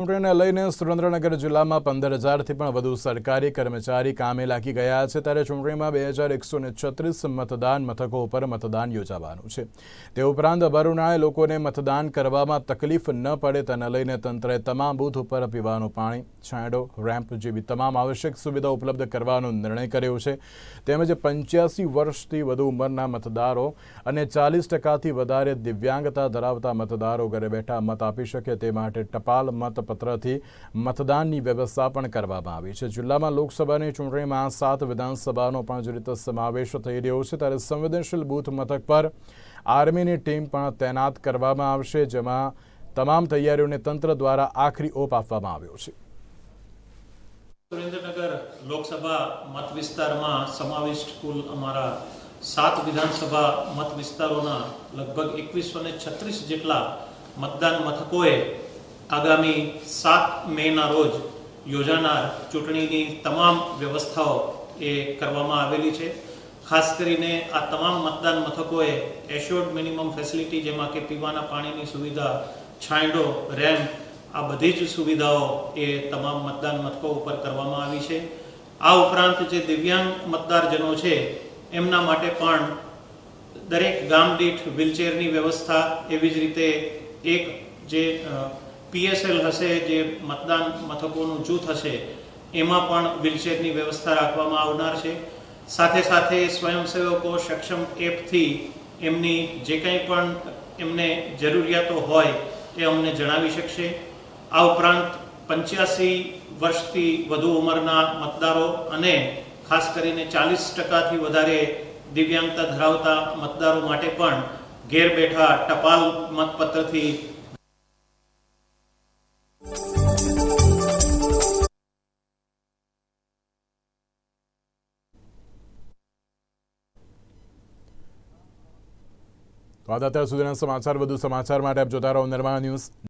ચૂંટણીને લઈને સુરેન્દ્રનગર જિલ્લામાં પંદર હજારથી પણ વધુ સરકારી કર્મચારી કામે લાગી ગયા છે. ત્યારે ચૂંટણીમાં બે હજાર એકસો છત્રીસ મતદાન મથકો ઉપર મતદાન યોજાવાનું છે. તે ઉપરાંત અભરુણાએ લોકોને મતદાન કરવામાં તકલીફ ન પડે તેને લઈને તંત્રએ તમામ બૂથ ઉપર પીવાનું પાણી, છાંયડો, રેમ્પ જેવી તમામ આવશ્યક સુવિધા ઉપલબ્ધ કરવાનો નિર્ણય કર્યો છે. તેમજ પંચ્યાસી વર્ષથી વધુ ઉંમરના મતદારો અને ચાલીસ ટકાથી વધારે દિવ્યાંગતા ધરાવતા મતદારો ઘરે બેઠા મત આપી શકે તે માટે ટપાલ મતપત્રથી મતદાનની વ્યવસ્થા પણ કરવામાં આવી છે. જિલ્લામાં લોકસભાની ચૂંટણીમાં સાત વિધાનસભાનો પણ જે રીતે સમાવેશ થઈ રહ્યો છે, ત્યારે સંવેદનશીલ બૂથ મથક પર આર્મીની ટીમ પણ તૈનાત કરવામાં આવશે, જેમાં તમામ તૈયારીઓને તંત્ર દ્વારા આખરી ઓપ આપવામાં આવ્યો છે. સુરેન્દ્રનગર લોકસભા મત વિસ્તારમાં સમાવિષ્ટ કુલ અમારા સાત વિધાનસભા મત વિસ્તારોના લગભગ એકવીસો છત્રીસ જેટલા મતદાન મથકોએ આગામી સાત મેના રોજ યોજાનાર ચૂંટણીની તમામ વ્યવસ્થાઓ એ કરવામાં આવેલી છે. ખાસ કરીને આ તમામ મતદાન મથકોએ એશ્યોર્ડ મિનિમમ ફેસિલિટી જેમાં કે પીવાના પાણીની સુવિધા, છાંયડો રેમ્પ આ બધી જ સુવિધાઓ એ તમામ મતદાન મથકો ઉપર કરવામાં આવી છે. આ ઉપરાંત જે દિવ્યાંગ મતદારજનો છે, એમના માટે પણ દરેક ગામ દીઠ વ્હીલચેરની વ્યવસ્થા એવી જ રીતે એક જે પીએસએલ હશે, જે મતદાન મથકોનું જૂથ હશે, એમાં પણ વ્હીલચેરની વ્યવસ્થા રાખવામાં આવનાર છે. સાથે સાથે સ્વયંસેવકો સક્ષમ એપથી એમની જે કંઈ પણ એમને જરૂરિયાતો હોય એ અમને જણાવી શકશે. આ ઉપરાંત પંચ્યાસી વર્ષથી વધુ ઉંમરના મતદારો અને ખાસ કરીને ચાલીસ ટકાથી વધારે દિવ્યાંગતા ધરાવતા મતદારો માટે પણ ઘેર બેઠા ટપાલ મતપત્રથી તો આ અત્યાર સુધીના સમાચાર વધુ સમાચાર માટે આપ જોતા રહો નિર્માણ ન્યૂઝ